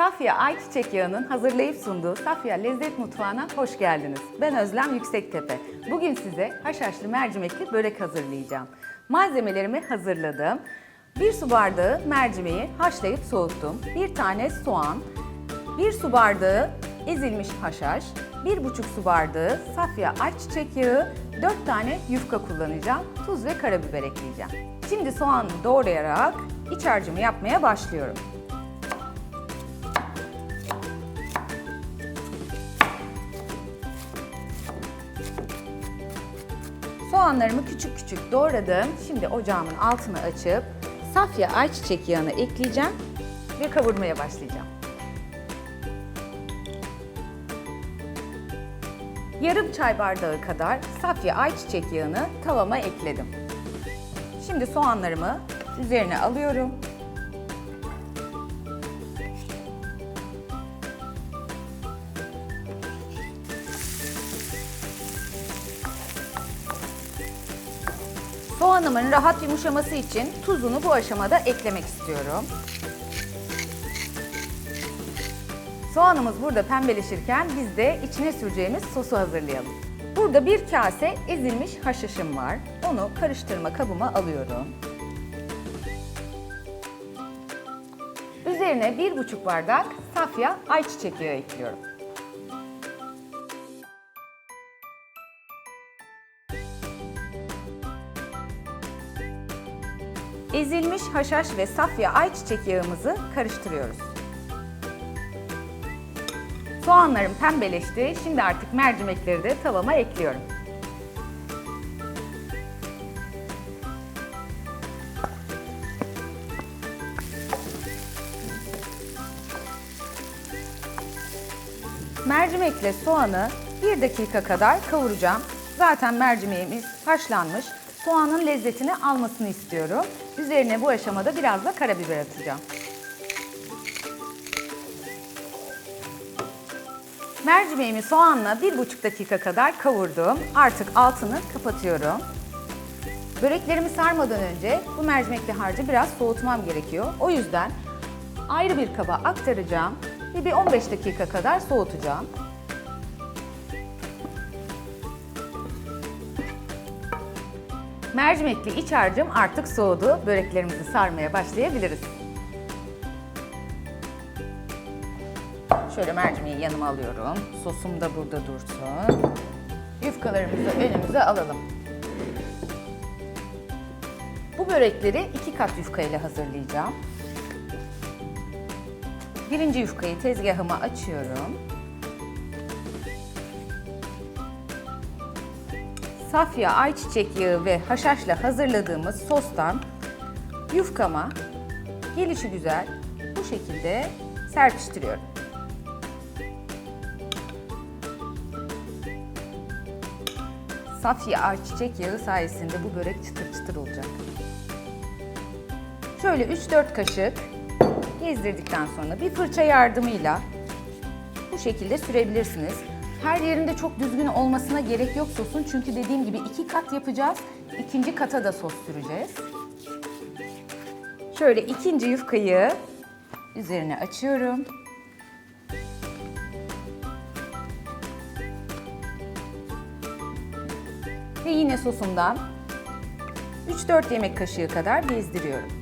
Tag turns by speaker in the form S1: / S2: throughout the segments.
S1: Safya Ayçiçek Yağı'nın hazırlayıp sunduğu Safya Lezzet Mutfağı'na hoş geldiniz. Ben Özlem Yüksektepe. Bugün size haşhaşlı mercimekli börek hazırlayacağım. Malzemelerimi hazırladım. Bir su bardağı mercimeği haşlayıp soğuttum. Bir tane soğan, bir su bardağı ezilmiş haşhaş, bir buçuk su bardağı safya ayçiçek yağı, dört tane yufka kullanacağım. Tuz ve karabiber ekleyeceğim. Şimdi soğanı doğrayarak iç harcımı yapmaya başlıyorum. Soğanlarımı küçük küçük doğradım. Şimdi ocağımın altını açıp safya ayçiçek yağını ekleyeceğim ve kavurmaya başlayacağım. Yarım çay bardağı kadar safya ayçiçek yağını tavama ekledim. Şimdi soğanlarımı üzerine alıyorum. Soğanımın rahat yumuşaması için tuzunu bu aşamada eklemek istiyorum. Soğanımız burada pembeleşirken biz de içine süreceğimiz sosu hazırlayalım. Burada bir kase ezilmiş haşhaşım var. Onu karıştırma kabıma alıyorum. Üzerine bir buçuk bardak safya ayçiçek yağı ekliyorum. Ezilmiş haşhaş ve safya ayçiçek yağımızı karıştırıyoruz. Soğanlarım pembeleşti. Şimdi artık mercimekleri de tavama ekliyorum. Mercimekle soğanı 1 dakika kadar kavuracağım. Zaten mercimeğimiz haşlanmış. Soğanın lezzetini almasını istiyorum. Üzerine bu aşamada biraz da karabiber atacağım. Mercimeğimi soğanla 1,5 dakika kadar kavurdum. Artık altını kapatıyorum. Böreklerimi sarmadan önce bu mercimekli harcı biraz soğutmam gerekiyor. O yüzden ayrı bir kaba aktaracağım ve bir 15 dakika kadar soğutacağım. Mercimekli iç harcım artık soğudu. Böreklerimizi sarmaya başlayabiliriz. Şöyle mercimeği yanıma alıyorum. Sosum da burada dursun. Yufkalarımızı önümüze alalım. Bu börekleri iki kat yufka ile hazırlayacağım. Birinci yufkayı tezgahıma açıyorum. Safya ayçiçek yağı ve haşhaşla hazırladığımız sostan yufkama gelişi güzel bu şekilde serpiştiriyorum. Safya ayçiçek yağı sayesinde bu börek çıtır çıtır olacak. Şöyle 3-4 kaşık gezdirdikten sonra bir fırça yardımıyla bu şekilde sürebilirsiniz. Her yerinde çok düzgün olmasına gerek yok sosun çünkü dediğim gibi iki kat yapacağız. İkinci kata da sos süreceğiz. Şöyle ikinci yufkayı üzerine açıyorum. Ve yine sosumdan 3-4 yemek kaşığı kadar gezdiriyorum.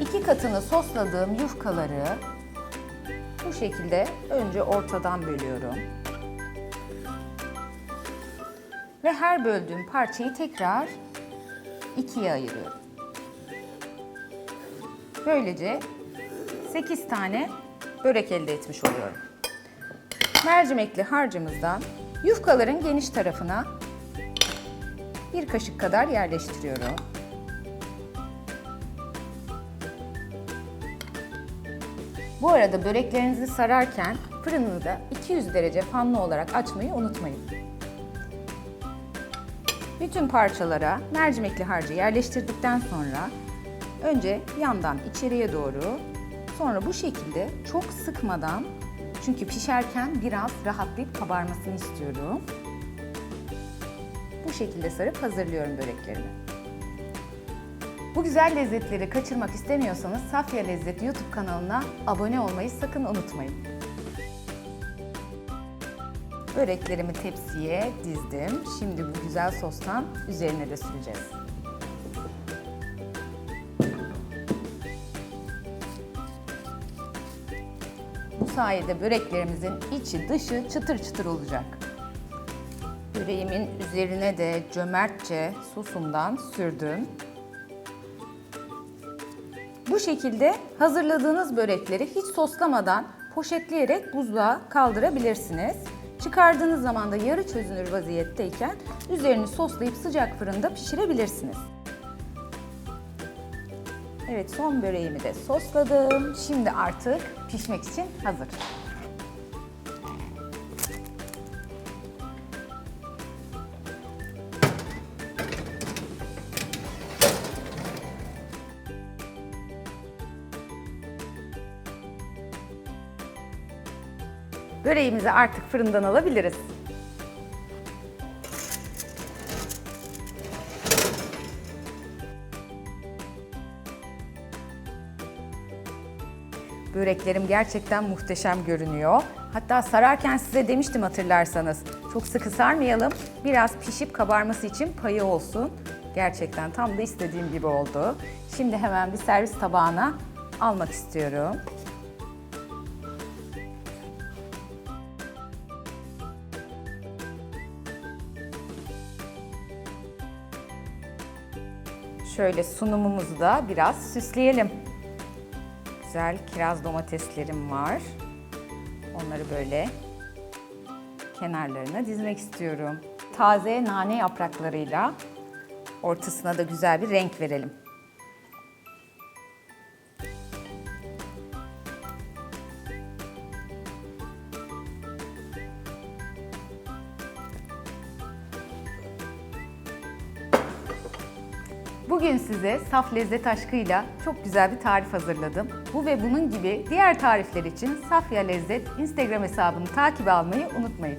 S1: İki katını sosladığım yufkaları bu şekilde önce ortadan bölüyorum. Ve her böldüğüm parçayı tekrar ikiye ayırıyorum. Böylece 8 tane börek elde etmiş oluyorum. Mercimekli harcımızdan yufkaların geniş tarafına bir kaşık kadar yerleştiriyorum. Bu arada böreklerinizi sararken fırını da 200 derece fanlı olarak açmayı unutmayın. Bütün parçalara mercimekli harcı yerleştirdikten sonra önce yandan içeriye doğru sonra bu şekilde çok sıkmadan çünkü pişerken biraz rahatlayıp kabarmasını istiyorum. bu şekilde sarıp hazırlıyorum böreklerimi. Bu güzel lezzetleri kaçırmak istemiyorsanız Safya Lezzet YouTube kanalına abone olmayı sakın unutmayın. Böreklerimi tepsiye dizdim. Şimdi bu güzel sostan üzerine de süreceğiz. Bu sayede böreklerimizin içi dışı çıtır çıtır olacak. Böreğimin üzerine de cömertçe sosumdan sürdüm. Bu şekilde hazırladığınız börekleri hiç soslamadan poşetleyerek buzluğa kaldırabilirsiniz. Çıkardığınız zaman da yarı çözünür vaziyetteyken üzerini soslayıp sıcak fırında pişirebilirsiniz. Evet son böreğimi de sosladım. Şimdi artık pişmek için hazır. Böreğimizi artık fırından alabiliriz. Böreklerim gerçekten muhteşem görünüyor. Hatta sararken size demiştim hatırlarsanız. Çok sıkı sarmayalım. Biraz pişip kabarması için payı olsun. Gerçekten tam da istediğim gibi oldu. Şimdi hemen bir servis tabağına almak istiyorum. Şöyle sunumumuzu da biraz süsleyelim. Güzel kiraz domateslerim var. Onları böyle kenarlarına dizmek istiyorum. Taze nane yapraklarıyla ortasına da güzel bir renk verelim. Bugün size saf lezzet aşkıyla çok güzel bir tarif hazırladım. Bu ve bunun gibi diğer tarifler için Safya Lezzet Instagram hesabını takip almayı unutmayın.